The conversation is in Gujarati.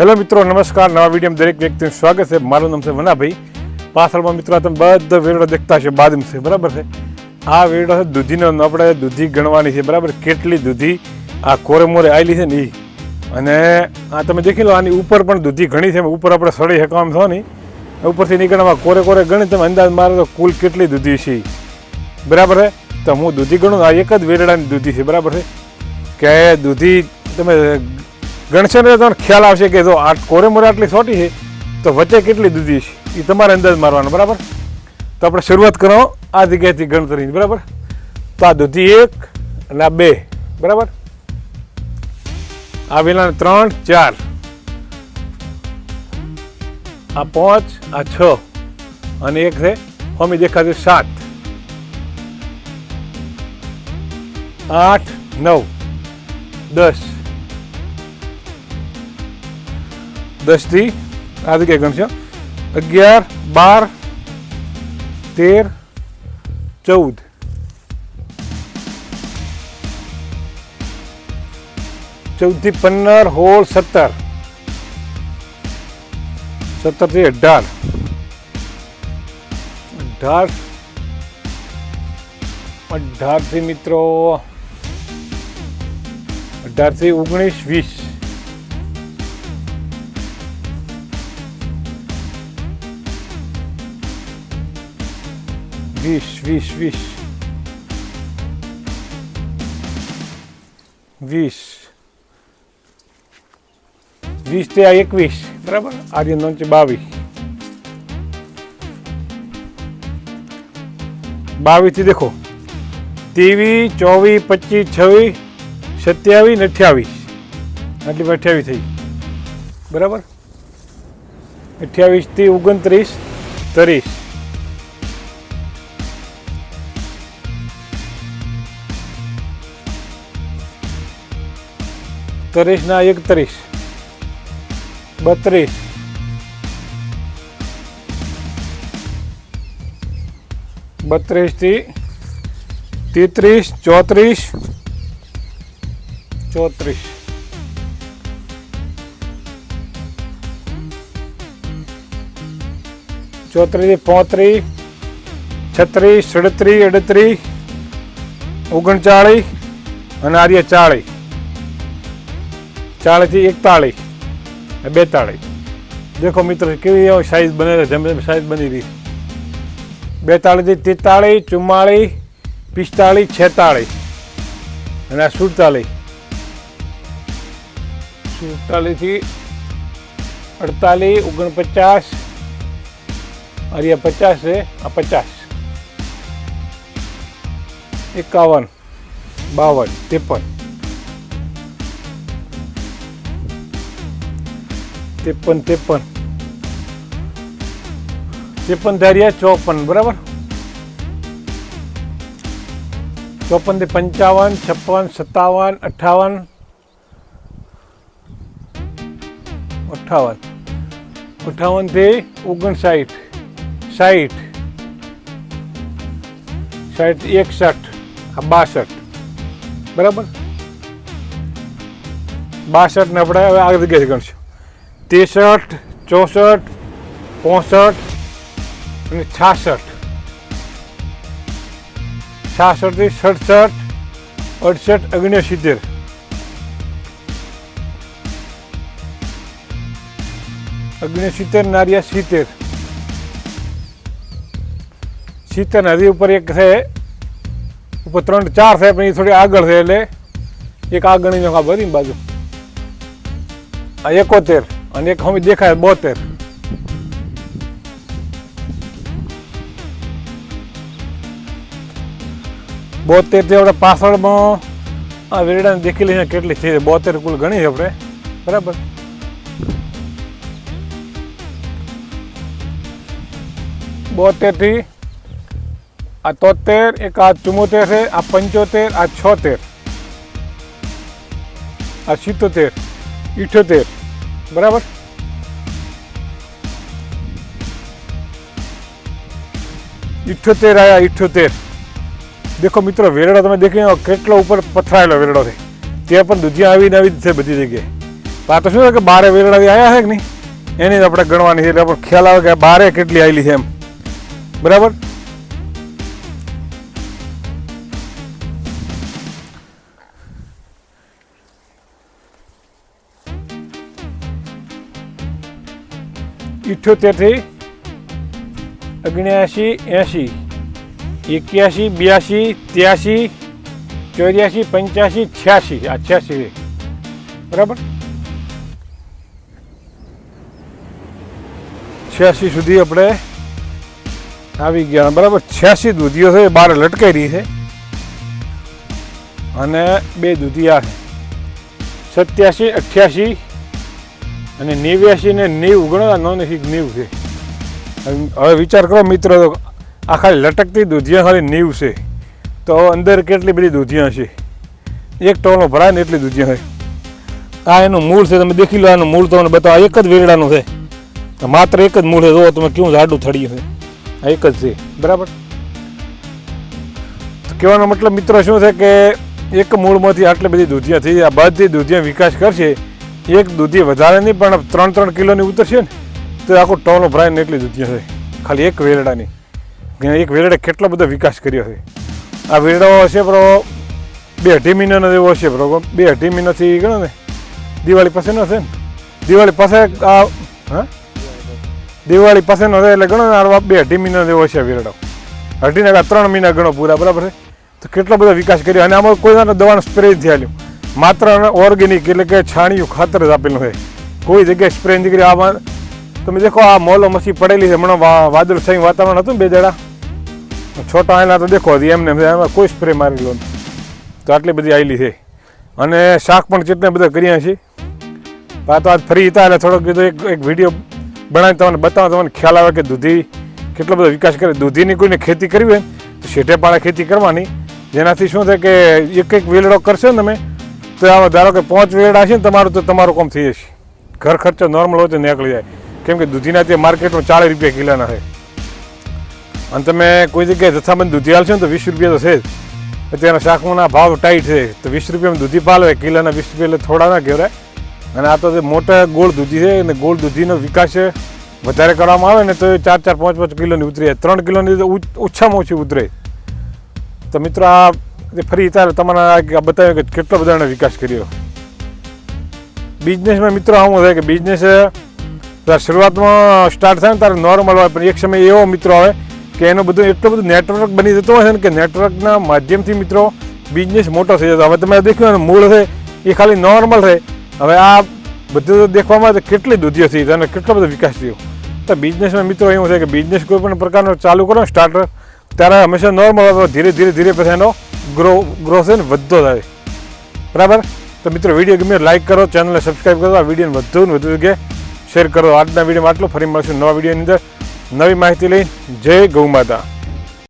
હેલો મિત્રો, નમસ્કાર. નવા વિડીયોમાં દરેક વ્યક્તિનું સ્વાગત છે. મારું નામ છે વનાભાઈ પાછળમાં મિત્રો તમે બધા વેરડો દેખતા હશે. બાદમ છે, બરાબર છે? આ વેરડો છે, દૂધીનો આપણે દૂધી ગણવાની છે, બરાબર? કેટલી દૂધી આ કોરે મોરે આવેલી છે ને એ અને આ તમે દેખી લો, આની ઉપર પણ દૂધી ઘણી છે. ઉપર આપણે સળી શકવામાં થો નહીં. ઉપરથી નીકળવામાં કોરે કોરે ગણી. તમે અંદાજ મારો તો કુલ કેટલી દૂધી છે બરાબર છે? તો હું દૂધી ગણું, આ એક જ વેરડાની દૂધી છે, બરાબર છે? કે દૂધી તમે ગણશો ને તમને ખ્યાલ આવશે કે જો આ કોરેમોરે આટલી સોટી છે, તો વચ્ચે કેટલી દૂધી છે? એ તમારે અંદાજ મારવાનો, બરાબર? તો આપણે શરૂઆત કરો, આ જગ્યાએથી ગણતરીની, બરાબર? તો આ દૂધી એક અને આ બે, બરાબર? આ વેલા ત્રણ, ચાર. આ પાંચ, આ છ. અને એક છે, હોમી દેખાતી સાત. આઠ, નવ. દસ. દસથી આ જગ્યાએ ગણશો અગિયાર, બાર, તેર, ચૌદ. ચૌદથી પંદર, હોળ, સત્તર. સત્તરથી અઢાર. અઢાર. અઢારથી મિત્રો, અઢારથી ઓગણીસ, વીસ. વીસ વીસ વીસ વીસ વીસ તે આ એકવીસ બરાબર આર્ય નોંચ બાવીસ બાવીસથી દેખો ત્રેવીસ ચોવીસ પચીસ છવ્વીસ સત્યાવીસ ને અઠ્યાવીસ આટલી અઠ્યાવીસ થઈ બરાબર અઠ્યાવીસથી ઓગણત્રીસ ત્રીસ ત્રીસ ના એકત્રીસ. બત્રીસ. બત્રીસથી તેત્રીસ, ચોત્રીસ. ચોત્રીસ. ચોત્રીસ પોત્રીસ. છત્રીસ, સડત્રીસ, અડત્રીસ. ઓગણચાળીસ. અને આર્ય ચાળીસ. ચાળીસથી એકતાળીસ. બેતાળીસ. દેખો મિત્રો, કેવી સાઈઝ બને જેમ જેમ સાઈઝ બની રહી બેતાળીસથી તેતાળીસ, ચુમ્માળીસ, પિસ્તાળીસ, છેતાળીસ. અને આ સુડતાલીસ. સુડતાલીસથી અડતાલીસ, ઓગણપચાસ. અરિયા પચાસ છે, આ પચાસ. એકાવન, બાવન, ત્રેપન. ત્રેપન ત્રેપન. ત્રેપન ધાર્યા ચોપન, બરાબર? ચોપનથી પંચાવન, છપ્પન, સત્તાવન, અઠાવન. અઠાવન. અઠાવનથી ઓગણસાઠ. સાઠ. સાઠ એકસઠ. આ બાસઠ. બરાબર? બાસઠ ને આપણે હવે આગળ જગ્યાએ ગણશું. ત્રેસઠ, ચોસઠ, પોસઠ અને છાસઠ. છાસઠથી સડસઠ, અડસઠ ઓગણસિત્તેર ઓગણસિત્તેર નારિયા સિત્તેર. સિત્તેર નદી ઉપર એક છે, ઉપર ત્રણ ચાર છે, પણ એ થોડી આગળ છે એટલે એક આ બધી બાજુ. આ એકોતેર. અને એક હમી દેખાય બોતેર. બોતેરથી આપણે પાછળમાં આ વેરડાને દેખી લઈએ કેટલી છે? બોતેર કુલ ગણી આપણે. બરાબર. બોતેરથી આ તોતેર, એક આ ચુમ્મોતેર છે, આ પંચોતેર, આ છોતેર, આ સિત્તોતેર ઇઠોતેર બરાબર? ઇઠ્યોતેર આયા ઇઠ્યોતેર. દેખો મિત્રો, વેરડો તમે દેખી કેટલો ઉપર પથરાયેલો વેરડો છે. ત્યાં પણ દૂધિયા આવીને આવી છે બધી જગ્યાએ. આ તો શું છે કે બારે વેરડાથી આવ્યા છે કે નહીં? એની આપણે ગણવાની છે. એટલે આપણે ખ્યાલ આવે કે બારે કેટલી આવેલી છે એમ. બરાબર? ઇઠ્યોતેરથી ઓગણ્યાસી એંશી, એક્યાસી, બ્યાસી, ત્યાસી, ચોર્યાસી, પંચ્યાસી, છ્યાસી, આ છ્યાસી બરાબર? છ્યાસી સુધી આપણે આવી ગયા. બરાબર? છ્યાસી દૂધીઓ છે, એ બહાર લટકાઈ રહી છે. અને બે દૂધિયા છે. સત્યાસી, અઠ્યાસી અને નેવ્યાસી ને નેવ ગણો, આ નોન એક છે. હવે વિચાર કરો મિત્રો, તો આ ખાલી લટકતી દૂધિયા ખાલી નેવ છે. તો અંદર કેટલી બધી દૂધિયા છે? એક ટોલો ભરાય ને એટલી દૂધિયા હોય આ એનું મૂળ છે, તમે દેખી લો, આનું મૂળ તમને બતાવો. એક જ વેરડાનું છે. માત્ર એક જ મૂળ છે જો તમે કેવું જાડું થળિયું છે. આ એક જ છે. બરાબર? કહેવાનો મતલબ મિત્રો શું છે કે એક મૂળમાંથી આટલી બધી દૂધિયા થઈ આ બધી દૂધિયા વિકાસ કરશે. એક દૂધી વધારે નહીં, પણ ત્રણ ત્રણ કિલોની ઉતરશે ને, તો આખો ટોલો ભરાય ને એટલી દૂધી છે ખાલી એક વેરડાની. એક વેરડે કેટલો બધો વિકાસ કર્યો છે. આ વેરડો હશે બરો, બે અઢી મહિનાનો એવો હશે બરોબર બે અઢી મહિનાથી ગણો ને, દિવાળી પાસેનો છે ને. દિવાળી પાસે આ, હા? દિવાળી પાસેનો છે એટલે ગણો ને, આ બે અઢી મહિનાનો એવો હશે વેરડો અઢી ને ત્રણ મહિના ગણો પૂરા, બરાબર છે? તો કેટલો બધો વિકાસ કર્યો? અને આમાં કોઈ દવાનો સ્પ્રે નથી આલ્યું માત્ર ઓર્ગેનિક એટલે કે છાણિયું ખાતર જ આપેલું છે કોઈ જગ્યાએ સ્પ્રે નથી કર્યો આમાં તમે દેખો, આ મોલો મસી પડેલી છે. હમણાં વાદળ વાદળછાયું વાતાવરણ હતું ને બે જણા. છોટા આવેલા તો દેખો હતી એમને એમાં કોઈ સ્પ્રે મારેલો તો આટલી બધી આવેલી છે. અને શાક પણ કેટલા બધા કર્યા છે. આ તો આજ ફરી હતા એટલે થોડોક કીધું, એક એક વીડિયો બનાવી તમને બતાવો, તમને ખ્યાલ આવે કે દૂધી કેટલો બધો વિકાસ કરે દૂધીની કોઈને ખેતી કરવી હોય તો શેઠે ખેતી કરવાની. જેનાથી શું થાય કે એક એક વેલડો કરશો ને તમે તો આમાં ધારો કે પાંચ વેડ છે ને તમારું તો તમારું કામ થઈ જશે. ઘર ખર્ચો નોર્મલ હોય તો નીકળી જાય. કેમ કે દૂધીના તે માર્કેટમાં ચાળીસ રૂપિયા કિલોના છે. અને તમે કોઈ જગ્યાએ જથ્થાબંધ દૂધી હાલશો ને તો વીસ રૂપિયા તો છે જ. અત્યારના શાકમાં ભાવ ટાઈટ છે. તો વીસ રૂપિયામાં દૂધી પાલવે, કિલોના વીસ રૂપિયા એટલે થોડા ના કહેવાય. અને આ તો મોટા ગોળ દૂધી છે અને ગોળ દૂધીનો વિકાસ છે, વધારે કરવામાં આવે ને તો ચાર ચાર પાંચ પાંચ કિલોની ઉતરી જાય. ત્રણ કિલોની ઓછામાં ઓછી ઉતરે. તો મિત્રો આ ફરી ત્યારે તમારે બતાવ્યું કે કેટલો બધા એણે વિકાસ કર્યો. બિઝનેસમાં મિત્રો આવું થાય કે બિઝનેસ શરૂઆતમાં સ્ટાર્ટ થાય ને ત્યારે નોર્મલ હોય, પણ એક સમય એવો મિત્રો આવે કે એનું બધું એટલું બધું નેટવર્ક બની જતું હોય છે ને કે નેટવર્કના માધ્યમથી મિત્રો બિઝનેસ મોટો થઈ જતો. હવે તમે દેખ્યું મૂળ છે, એ ખાલી નોર્મલ છે. હવે આ બધું દેખવામાં કેટલી દૂધીઓ થઈ અને કેટલો બધો વિકાસ થયો. તો બિઝનેસમાં મિત્રો એવું છે કે બિઝનેસ કોઈ પણ પ્રકારનો ચાલુ કરો ને સ્ટાર્ટર ત્યારે હંમેશા નોર્મલ હતો ધીરે ધીરે ધીરે પછી એનો ગ્રો ગ્રો છે ને, વધતો થાય બરાબર? તો મિત્રો વીડિયો ગમે લાઈક કરો ચેનલને સબસ્ક્રાઈબ કરો. આ વિડીયોને વધુ ને વધુ જગ્યાએ શેર કરો. આજના વિડીયોમાં આટલું. ફરી મળશું નવા વિડીયોની અંદર. નવી માહિતી લઈ જય ગૌ માતા.